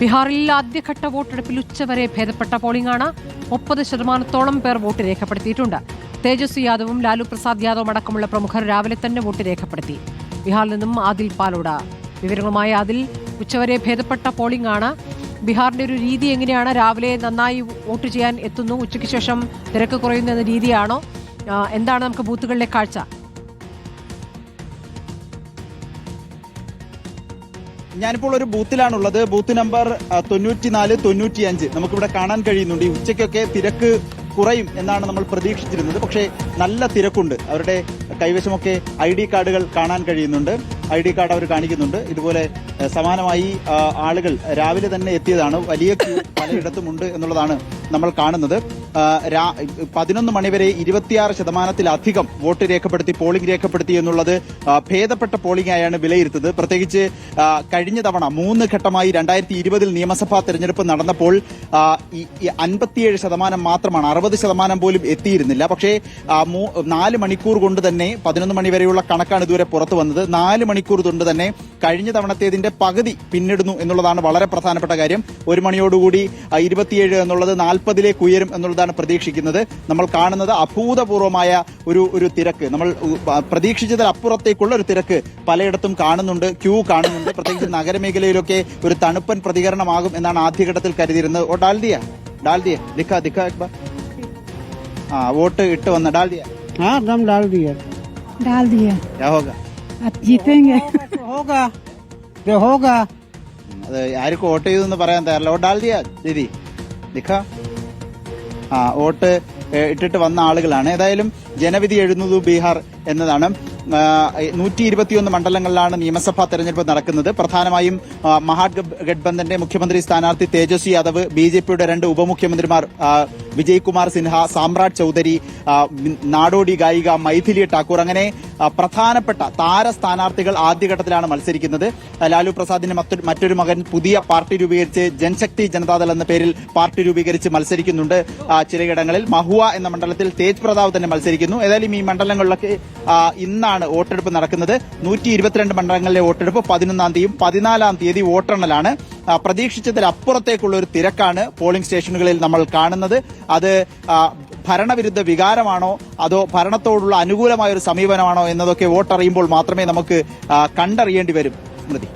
ബീഹാറിൽ ആദ്യഘട്ട വോട്ടെടുപ്പിൽ ഉച്ചവരെ ഭേദപ്പെട്ട പോളിംഗാണ് മുപ്പത് ശതമാനത്തോളം പേർ വോട്ട് രേഖപ്പെടുത്തിയിട്ടുണ്ട്. തേജസ്വി യാദവും ലാലു പ്രസാദ് യാദവും അടക്കമുള്ള പ്രമുഖർ രാവിലെ തന്നെ വോട്ട് രേഖപ്പെടുത്തി. ബീഹാറിൽ നിന്നും ആദിൽ പാലോട. വിവരങ്ങളുമായി ആദിൽ ഉച്ചവരെ ഭേദപ്പെട്ട പോളിംഗ് ആണ് ബീഹാറിന്റെ ഒരു രീതി എങ്ങനെയാണ്? രാവിലെ നന്നായി വോട്ട് ചെയ്യാൻ എത്തുന്നു. ഉച്ചയ്ക്ക് ശേഷം തിരക്ക് കുറയുന്നു എന്ന രീതിയാണോ? എന്താണ് നമുക്ക് ബൂത്തുകളിലെ കാഴ്ച? ഞാനിപ്പോൾ ഒരു ബൂത്തിലാണുള്ളത്. ബൂത്ത് നമ്പർ തൊണ്ണൂറ്റിനാല് തൊണ്ണൂറ്റിയഞ്ച്. നമുക്കിവിടെ കാണാൻ കഴിയുന്നുണ്ട്. ഈ ഉച്ചയ്ക്കൊക്കെ തിരക്ക് കുറയും എന്നാണ് നമ്മൾ പ്രതീക്ഷിച്ചിരുന്നത്. പക്ഷേ നല്ല തിരക്കുണ്ട്. അവരുടെ കൈവശമൊക്കെ ഐ ഡി കാർഡുകൾ കാണാൻ കഴിയുന്നുണ്ട്. ഐ ഡി കാർഡ് അവർ കാണിക്കുന്നുണ്ട്. ഇതുപോലെ സമാനമായി ആളുകൾ രാവിലെ തന്നെ എത്തിയതാണ്. വലിയ ക്യൂ പലയിടത്തുമുണ്ട് എന്നുള്ളതാണ് നമ്മൾ കാണുന്നത്. പതിനൊന്ന് മണിവരെ ഇരുപത്തിയാറ് ശതമാനത്തിലധികം വോട്ട് രേഖപ്പെടുത്തി പോളിംഗ് രേഖപ്പെടുത്തി എന്നുള്ളത് ഭേദപ്പെട്ട പോളിംഗ് ആയാണ് വിലയിരുത്തത് പ്രത്യേകിച്ച് കഴിഞ്ഞ തവണ മൂന്ന് ഘട്ടമായി രണ്ടായിരത്തി ഇരുപതിൽ നിയമസഭാ തെരഞ്ഞെടുപ്പ് നടന്നപ്പോൾ അൻപത്തിയേഴ് ശതമാനം മാത്രമാണ് അറുപത് ശതമാനം പോലും എത്തിയിരുന്നില്ല. പക്ഷേ നാല് മണിക്കൂർ കൊണ്ട് തന്നെ പതിനൊന്ന് മണിവരെയുള്ള കണക്കാണ് ഇതുവരെ പുറത്തു വന്നത്. നാല് മണിക്കൂർ കൊണ്ട് തന്നെ കഴിഞ്ഞ തവണത്തേതിന്റെ പകുതി പിന്നിടുന്നു എന്നുള്ളതാണ് വളരെ പ്രധാനപ്പെട്ട കാര്യം. ഒരു മണിയോടുകൂടി ഇരുപത്തിയേഴ് എന്നുള്ളത് നാൽപ്പതിലേക്ക് ഉയരും എന്നുള്ളതാണ് പ്രതീക്ഷിക്കുന്നത് നമ്മൾ കാണുന്നത് അഭൂതപൂർവമായ ഒരു ഒരു തിരക്ക് നമ്മൾ ഉ- പ- പ്രതീക്ഷിച്ചതിൽ അപ്പുറത്തേക്കുള്ള ഒരു തിരക്ക് പലയിടത്തും കാണുന്നുണ്ട് ക്യൂ കാണുന്നുണ്ട് പ്രത്യേകിച്ച് നഗരമേഖലയിലൊക്കെ ഒരു തണുപ്പൻ പ്രതികരണമാകും എന്നാണ് ആദ്യഘട്ടത്തിൽ കരുതിയിരുന്നത് ഓ ഡാൽദിയ ഡാൽദിയ ദിഖ ദിഖ एक बार. ആ വോട്ട് ഇട്ട് വന്ന ഡാൽദിയ हाँ दम डाल दिए डाल दिए क्या होगा अब जीतेंगे तो होगा जो होगा അത് ആർക്കും വോട്ട് ചെയ്തെന്ന് പറയാൻ തയ്യാറല്ല വോട്ട് ഡാൽദിയ ദീദി ദിഖ ആ വോട്ട് ഇട്ടിട്ട് വന്ന ആളുകളാണ്. ഏതായാലും ജനവിധി എഴുതുന്നത് ബീഹാർ എന്നതാണ്. നൂറ്റി ഇരുപത്തിയൊന്ന് മണ്ഡലങ്ങളിലാണ് നിയമസഭാ തെരഞ്ഞെടുപ്പ് നടക്കുന്നത്. പ്രധാനമായും മഹാഗഡ്ബന്ധന്റെ മുഖ്യമന്ത്രി സ്ഥാനാർത്ഥി തേജസ്വി യാദവ് ബി ജെ പിയുടെ രണ്ട് ഉപമുഖ്യമന്ത്രിമാർ വിജയ്കുമാർ വിജയ് കുമാർ സിൻഹ സാമ്രാട് ചൌധരി നാടോടി ഗായിക മൈഥിലി ഠാക്കൂർ. അങ്ങനെ പ്രധാനപ്പെട്ട താര സ്ഥാനാർത്ഥികൾ ആദ്യഘട്ടത്തിലാണ് മത്സരിക്കുന്നത്. ലാലു പ്രസാദിന്റെ മറ്റൊരു മകൻ പുതിയ പാർട്ടി രൂപീകരിച്ച് ജൻശക്തി ജനതാദൾ എന്ന പേരിൽ പാർട്ടി രൂപീകരിച്ച് മത്സരിക്കുന്നുണ്ട്. ചിലയിടങ്ങളിൽ മഹുവ എന്ന മണ്ഡലത്തിൽ തേജ് പ്രതാപ് തന്നെ മത്സരിക്കുന്നു. ഏതായാലും ഈ മണ്ഡലങ്ങളിലൊക്കെ ആ, ഇന്നാണ് വോട്ടെടുപ്പ് നടക്കുന്നത്. നൂറ്റി ഇരുപത്തിരണ്ട് മണ്ഡലങ്ങളിലെ വോട്ടെടുപ്പ് പതിനൊന്നാം തീയതിയും പതിനാലാം തീയതി വോട്ടെണ്ണലാണ്. പ്രതീക്ഷിച്ചതിലപ്പുറത്തേക്കുള്ള ഒരു തിരക്കാണ് പോളിംഗ് സ്റ്റേഷനുകളിൽ നമ്മൾ കാണുന്നത്. അത് ഭരണവിരുദ്ധ വികാരമാണോ? അതോ ഭരണത്തോടുള്ള അനുകൂലമായ ഒരു സമീപനമാണോ എന്നതൊക്കെ വോട്ടറിയുമ്പോൾ മാത്രമേ നമുക്ക് കണ്ടറിയേണ്ടി വരും. സ്മൃതി.